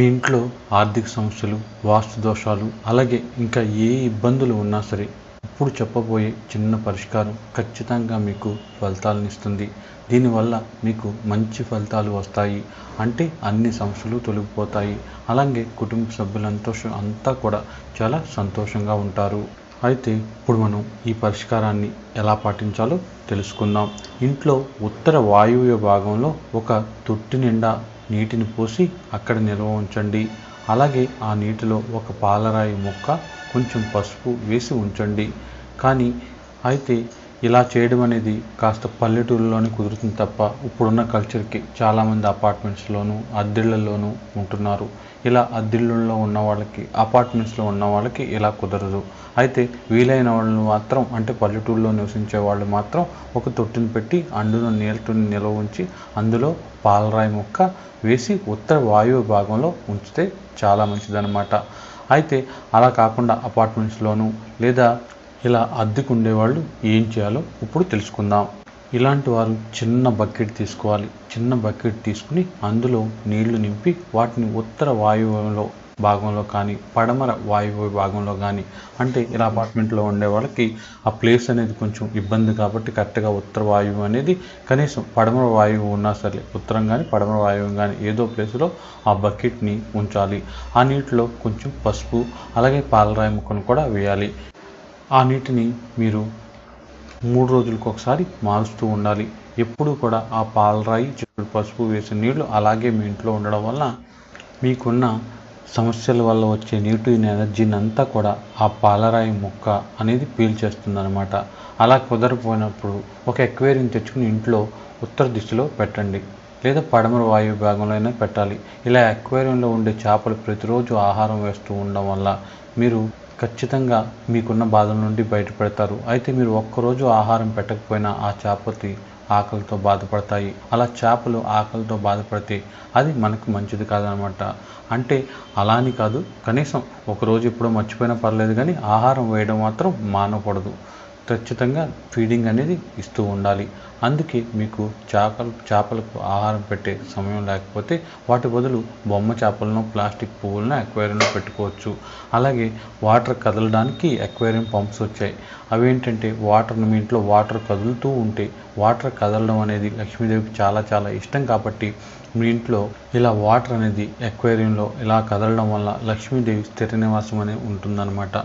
మీ ఇంట్లో ఆర్థిక సమస్యలు వాస్తు దోషాలు అలాగే ఇంకా ఏ ఇబ్బందులు ఉన్నా సరే ఇప్పుడు చెప్పబోయే చిన్న పరిష్కారం ఖచ్చితంగా మీకు ఫలితాలను ఇస్తుంది. దీనివల్ల మీకు మంచి ఫలితాలు వస్తాయి. అంటే అన్ని సమస్యలు తొలగిపోతాయి. అలాగే కుటుంబ సభ్యులంతో అంతా కూడా చాలా సంతోషంగా ఉంటారు. అయితే ఇప్పుడు మనం ఈ పరిష్కారాన్ని ఎలా పాటించాలో తెలుసుకుందాం. ఇంట్లో ఉత్తర వాయువ్య భాగంలో ఒక తొట్టి నిండా నీటిని పోసి అక్కడ నిల్వ ఉంచండి అలాగే ఆ నీటిలో ఒక పాలరాయి మొక్క కొంచెం పసుపు వేసి ఉంచండి. కానీ అయితే ఇలా చేయడం అనేది కాస్త పల్లెటూరులోనే కుదురుతుంది తప్ప ఇప్పుడున్న కల్చర్కి చాలామంది అపార్ట్మెంట్స్లోనూ అద్దెళ్ళలోనూ ఉంటున్నారు. ఇలా అద్దిళ్ళల్లో ఉన్న వాళ్ళకి అపార్ట్మెంట్స్లో ఉన్న వాళ్ళకి ఇలా కుదరదు. అయితే వీలైన వాళ్ళు మాత్రం అంటే పల్లెటూరులో నివసించే వాళ్ళు మాత్రం ఒక తొట్టిని పెట్టి అందులో నీళ్ళని నిల్వ ఉంచి అందులో పాలరాయి మొక్క వేసి ఉత్తర వాయువు భాగంలో ఉంచితే చాలా మంచిదన్నమాట. అయితే అలా కాకుండా అపార్ట్మెంట్స్లోనూ లేదా ఇలా అద్దెకు ఉండేవాళ్ళు ఏం చేయాలో ఇప్పుడు తెలుసుకుందాం. ఇలాంటి వారు చిన్న బకెట్ తీసుకోవాలి. చిన్న బకెట్ తీసుకుని అందులో నీళ్ళు నింపి వాటిని ఉత్తర వాయువులో భాగంలో కానీ పడమర వాయువ్య భాగంలో కానీ అంటే ఇలా అపార్ట్మెంట్లో ఉండే వాళ్ళకి ఆ ప్లేస్ అనేది కొంచెం ఇబ్బంది కాబట్టి కరెక్ట్గా ఉత్తర వాయువు అనేది కనీసం పడమర వాయువు ఉన్నా సరే ఉత్తరం కానీ పడమర వాయువు కానీ ఏదో ప్లేస్లో ఆ బకెట్ని ఉంచాలి. ఆ నీటిలో కొంచెం పసుపు అలాగే పాలరాయి ముక్కను కూడా వేయాలి. ఆ నీటిని మీరు మూడు రోజులకు ఒకసారి మారుస్తూ ఉండాలి. ఎప్పుడు కూడా ఆ పాలరాయి చిక్కుడు పసుపు వేసిన నీళ్ళు అలాగే మీ ఇంట్లో ఉండడం వల్ల మీకున్న సమస్యల వల్ల వచ్చే నీటి ఎనర్జీని అంతా కూడా ఆ పాలరాయి మొక్క అనేది పీల్చేస్తుందన్నమాట. అలా కుదరపోయినప్పుడు ఒక ఎక్వేరియం తెచ్చుకుని ఇంట్లో ఉత్తర దిశలో పెట్టండి. లేదా పడమర వాయు భాగంలో అయినా పెట్టాలి. ఇలా అక్వేరియంలో ఉండే చేపలు ప్రతిరోజు ఆహారం వేస్తూ ఉండడం వల్ల మీరు ఖచ్చితంగా మీకున్న బాధల నుండి బయటపడతారు. అయితే మీరు ఒక్కరోజు ఆహారం పెట్టకపోయినా ఆ చేపతి ఆకలితో బాధపడతాయి. అలా చేపలు ఆకలితో బాధపడితే అది మనకు మంచిది కాదనమాట. అంటే అలా అని కాదు కనీసం ఒకరోజు ఎప్పుడో మర్చిపోయినా పర్లేదు కానీ ఆహారం వేయడం మాత్రం మానకూడదు. ఖచ్చితంగా ఫీడింగ్ అనేది ఇస్తూ ఉండాలి. అందుకే మీకు చేపలు చేపలకు ఆహారం పెట్టే సమయం లేకపోతే వాటి బదులు బొమ్మ చేపలను ప్లాస్టిక్ పువ్వులను అక్వేరియంలో పెట్టుకోవచ్చు. అలాగే వాటర్ కదలడానికి అక్వేరియం పంప్స్ వచ్చాయి. అవి ఏంటంటే వాటర్ని మీ ఇంట్లో వాటర్ కదులుతూ ఉంటే వాటర్ కదలడం అనేది లక్ష్మీదేవికి చాలా చాలా ఇష్టం కాబట్టి మీ ఇంట్లో ఇలా వాటర్ అనేది అక్వేరియంలో ఇలా కదలడం వల్ల లక్ష్మీదేవి స్థిర నివాసం అనేది ఉంటుందన్నమాట.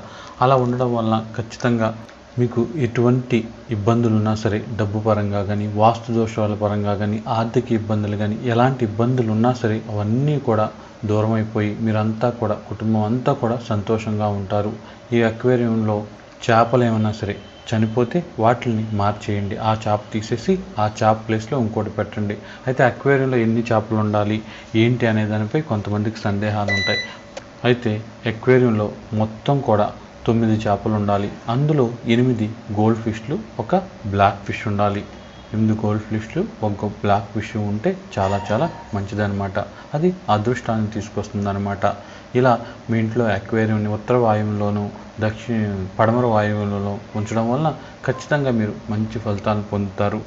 అలా ఉండడం వల్ల ఖచ్చితంగా మీకు ఎటువంటి ఇబ్బందులు ఉన్నా సరే డబ్బు పరంగా కానీ వాస్తు దోషాల పరంగా కానీ ఆర్థిక ఇబ్బందులు కానీ ఎలాంటి ఇబ్బందులు ఉన్నా సరే అవన్నీ కూడా దూరం అయిపోయి మీరంతా కూడా కుటుంబం అంతా కూడా సంతోషంగా ఉంటారు. ఈ అక్వేరియంలో చేపలు ఏమన్నా సరే చనిపోతే వాటిని మార్చేయండి. ఆ చేప తీసేసి ఆ చేప ప్లేస్లో ఇంకోటి పెట్టండి. అయితే అక్వేరియంలో ఎన్ని చేపలు ఉండాలి ఏంటి అనే దానిపై కొంతమందికి సందేహాలు ఉంటాయి. అయితే అక్వేరియంలో మొత్తం కూడా తొమ్మిది చేపలు ఉండాలి. అందులో ఎనిమిది గోల్డ్ ఫిష్లు ఒక బ్లాక్ ఫిష్ ఉండాలి. ఎనిమిది గోల్డ్ ఫిష్లు ఒక బ్లాక్ ఫిష్ ఉంటే చాలా చాలా మంచిదన్నమాట. అది అదృష్టాన్ని తీసుకొస్తుందన్నమాట. ఇలా మీ ఇంట్లో అక్వేరియంని ఉత్తర వాయువులోను దక్షిణ పడమర వాయువులలో ఉంచడం వల్ల ఖచ్చితంగా మీరు మంచి ఫలితాలు పొందుతారు.